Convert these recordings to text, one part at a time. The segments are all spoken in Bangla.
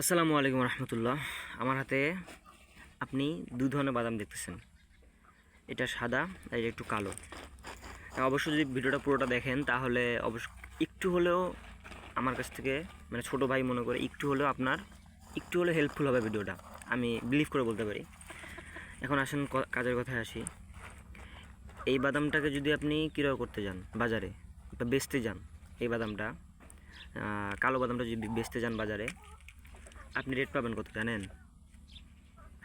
আসসালামু আলাইকুম রহমতুল্লাহ। আমার হাতে আপনি দু ধরনের বাদাম দেখতেছেন। এটা সাদা, আর এটা একটু কালো। আর অবশ্যই যদি ভিডিওটা পুরোটা দেখেন, তাহলে অবশ্য একটু হলেও আমার কাছ থেকে মানে ছোট ভাই মনে করে একটু হলেও আপনার, একটু হলেও হেল্পফুল হবে ভিডিওটা। আমি বিলিভ করে বলতে পারি। এখন আসেন কাজের কথায় আসি। এই বাদামটাকে যদি আপনি কীরকম করতে যান, বাজারে, বা বেচতে যান, এই বাদামটা কালো বাদামটা যদি বেচতে যান বাজারে আপনি রেট পাবেন কত জানেন?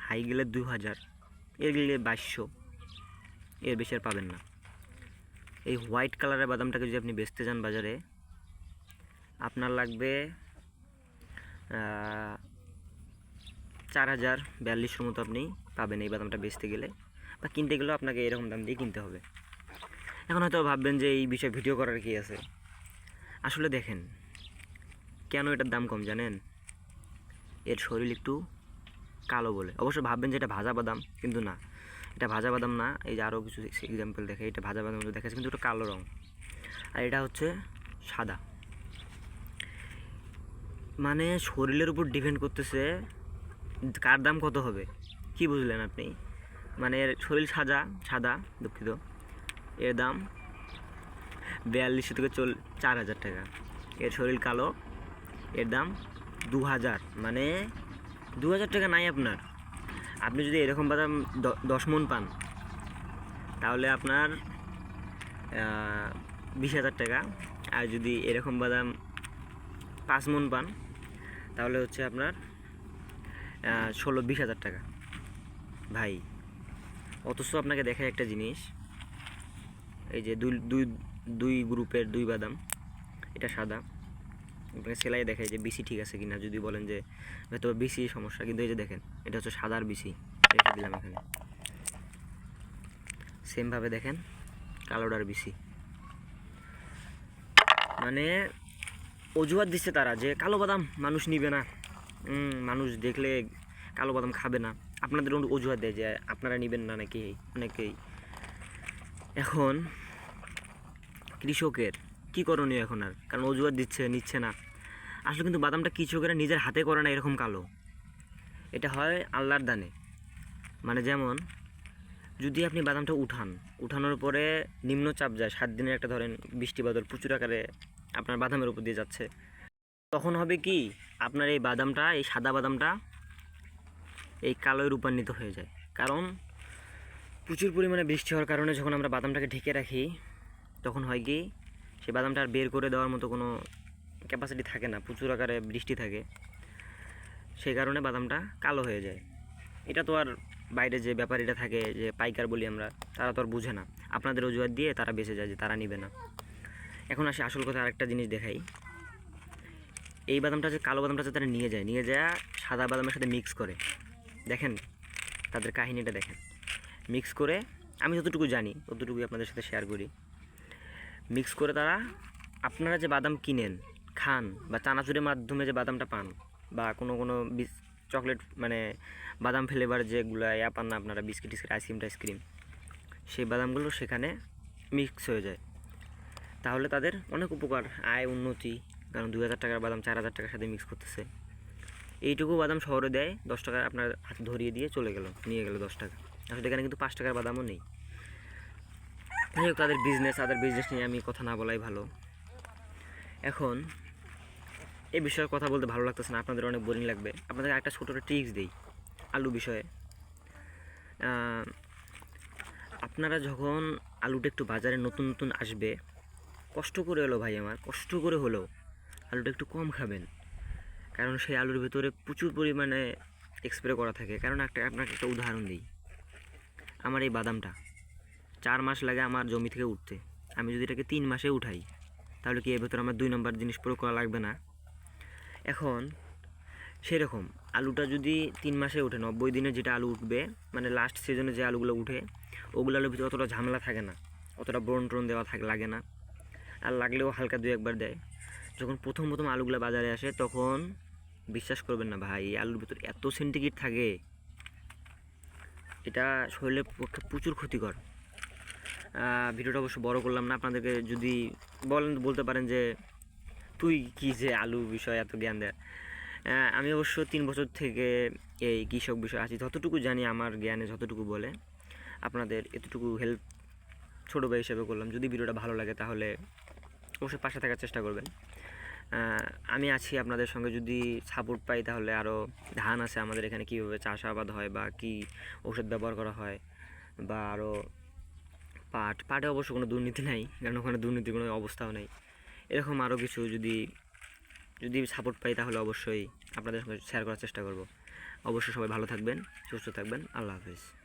হাই গেলে দু হাজার এর গেলে বাইশশো, এর বেশি আর পাবেন না। এই হোয়াইট কালারের বাদামটাকে যদি আপনি বেচতে যান বাজারে, আপনার লাগবে চার হাজার বিয়াল্লিশশোর মতো আপনি পাবেন এই বাদামটা বেচতে গেলে। বা কিনতে গেলেও আপনাকে এরকম দাম দিয়ে কিনতে হবে। এখন হয়তো ভাববেন যে এই বিষয়ে ভিডিও করার কি আছে? আসলে দেখেন, কেন এটার দাম কম জানেন? এর শরীর একটু কালো বলে। অবশ্য ভাববেন যে এটা ভাজা বাদাম, কিন্তু না। এটা ভাজা বাদাম না, এই যে আরও কিছু এক্সাম্পল দেখে, এটা ভাজা বাদাম মতো দেখাচ্ছে, কিন্তু এটা কালো রং। আর এটা হচ্ছে সাদা। মানে শরীরের উপর ডিপেন্ড করতেছে কার দাম কত হবে। কি বুঝলেন আপনি? মানে এর শরীর সাদা সাদা, দুঃখিত। এর দাম বিয়াল্লিশশো থেকে চল, চার হাজার টাকা। এর শরীর কালো, এর দাম দু হাজার মানে দু হাজার টাকা নাই আপনার। আপনি যদি এরকম বাদাম দশ মন পান, তাহলে আপনার বিশ হাজার টাকা। আর যদি এরকম বাদাম পাঁচ মন পান, তাহলে হচ্ছে আপনার ষোলো বিশ হাজার টাকা। ভাই, অথচ আপনাকে দেখায় একটা জিনিস। এই যে দুই দুই দুই গ্রুপের দুই বাদাম, এটা সাদা। আপনাকে সেলাই দেখায় যে বিসি ঠিক আছে কিনা, যদি বলেন যে হয়তো বিসি সমস্যা, কিন্তু এই যে দেখেন, এটা হচ্ছে সাদার বিসি, রেখে দিলাম এখানে। সেমভাবে দেখেন, কালোডার বিসি। মানে অজুহাত দিচ্ছে তারা যে কালো বাদাম মানুষ নিবে না। মানুষ দেখলে কালো বাদাম খাবে না। আপনাদের অজুহাত দেয় যে আপনারা নেবেন না নাকি অনেকেই। এখন কৃষকের কী করণীয় এখন আর? কারণ অজুহাত দিচ্ছে, নিচ্ছে না। আসলে কিন্তু বাদামটা কৃষকেরা নিজের হাতে করে না এরকম কালো। এটা হয় আল্লাহর দানে। মানে যেমন, যদি আপনি বাদামটা উঠান, উঠানোর পরে নিম্নচাপ যায়, সাত দিনের একটা ধরেন বৃষ্টি বাদল প্রচুর আকারে আপনার বাদামের উপর দিয়ে যাচ্ছে, তখন হবে কি, আপনার এই বাদামটা, এই সাদা বাদামটা এই কালোয় রূপান্বিত হয়ে যায়। কারণ, প্রচুর পরিমাণে বৃষ্টি হওয়ার কারণে যখন আমরা বাদামটাকে ঢেকে রাখি, তখন হয় কি সেই বাদামটা আর বের করে দেওয়ার মতো কোনো ক্যাপাসিটি থাকে না, প্রচুর আকারে বৃষ্টি থাকে, সেই কারণে বাদামটা কালো হয়ে যায়। এটা তো আর বাইরে যে ব্যাপারীরা থাকে, যে পাইকার বলি আমরা, তারা তো আর বুঝে না। আপনাদের অজুহাত দিয়ে তারা বেঁচে যায় যে তারা নিবে না। এখন আসি আসল কথা আরেকটা জিনিস দেখাই। এই বাদামটা যে কালো বাদামটা যে তারা নিয়ে যায় নিয়ে যায় সাদা বাদামের সাথে মিক্স করে। দেখেন, তাদের কাহিনীটা দেখেন। মিক্স করে, আমি যতটুকু জানি, ততটুকুই আপনাদের সাথে শেয়ার করি। মিক্স করে তারা, আপনারা যে বাদাম কিনেন খান বা চানাচুরের মাধ্যমে যে বাদামটা পান বা কোনো কোনো চকলেট মানে বাদাম ফ্লেভার যেগুলো ইয়া পান না আপনারা, বিস্কিট টিস্কিট, আইসক্রিম টাইসক্রিম, সেই বাদামগুলো সেখানে মিক্স হয়ে যায়। তাহলে তাদের অনেক উপকার, আয়, উন্নতি, কারণ দু হাজার টাকার বাদাম চার হাজার টাকার সাথে মিক্স করতেছে। এইটুকু বাদাম শহরে দেয়, দশ টাকা আপনার হাতে ধরিয়ে দিয়ে চলে গেল, নিয়ে গেল দশ টাকা। আসলে এখানে কিন্তু পাঁচ টাকার বাদামও নেই। যাই হোক, তাদের বিজনেস তাদের বিজনেস নিয়ে আমি কথা না বলাই ভালো। এখন এই বিষয়ে কথা বলতে ভালো লাগতেছে না, আপনাদের অনেক বোরিং লাগবে। আপনাদের একটা ছোটো ট্রিক্স দিই আলু বিষয়ে। আপনারা যখন আলুটা একটু বাজারে নতুন নতুন আসবে, কষ্ট করে হলো ভাই আমার, কষ্ট করে হলেও আলুটা একটু কম খাবেন। কারণ সেই আলুর ভেতরে প্রচুর পরিমাণে এক্সপ্রে করা থাকে। কারণ একটা, আপনাকে একটা উদাহরণ দিই। আমার এই বাদামটা চার মাস লাগে আমার জমি থেকে উঠতে। আমি যদি এটাকে তিন মাসে উঠাই, তাহলে কি এর ভেতরে আমার দুই নম্বর জিনিস প্রয়োগ করা লাগবে না? এখন সেরকম। আলুটা যদি তিন মাসে ওঠে, নব্বই দিনে যেটা আলু উঠবে মানে লাস্ট সিজনে যে আলুগুলো উঠে ওগুলো আলুর ভিতরে অতটা ঝামেলা থাকে না। অতটা ব্রণ ট্রন দেওয়া থাকে লাগে না। আর লাগলেও হালকা দু একবার দেয়। যখন প্রথম প্রথম আলুগুলো বাজারে আসে, তখন বিশ্বাস করবেন না ভাই আলুর ভিতরে এত সেন্টিগ্রেড থাকে। এটা শরীরের পক্ষে প্রচুর ক্ষতিকর। ভিডিওটা অবশ্য বড় করলাম না, আপনাদেরকে যদি বলেন বলতে পারেন যে তুই কি যে আলু বিষয়ে এত জ্ঞান দেয়? আমি অবশ্য তিন বছর থেকে এই কৃষক বিষয় আছি। যতটুকু জানি আমার জ্ঞানে যতটুকু বলে, আপনাদের এতটুকু হেল্প ছোটো ভাই হিসেবে করলাম। যদি ভিডিওটা ভালো লাগে তাহলে অবশ্যই পাশে থাকার চেষ্টা করবেন। আমি আছি আপনাদের সঙ্গে। যদি সাপোর্ট পাই তাহলে আরও ধান আছে আমাদের এখানে, কীভাবে চাষাবাদ হয় বা কী ঔষধ ব্যবহার করা হয় বা আরও পাট। পাটে অবশ্য কোনো দুর্নীতি নাই, কারণ ওখানে দুর্নীতির কোনো অবস্থাও নেই। এরকম আরও কিছু যদি যদি সাপোর্ট পাই তাহলে অবশ্যই আপনাদের সঙ্গে শেয়ার করার চেষ্টা করব। অবশ্যই সবাই ভালো থাকবেন, সুস্থ থাকবেন, আল্লাহ হাফিজ।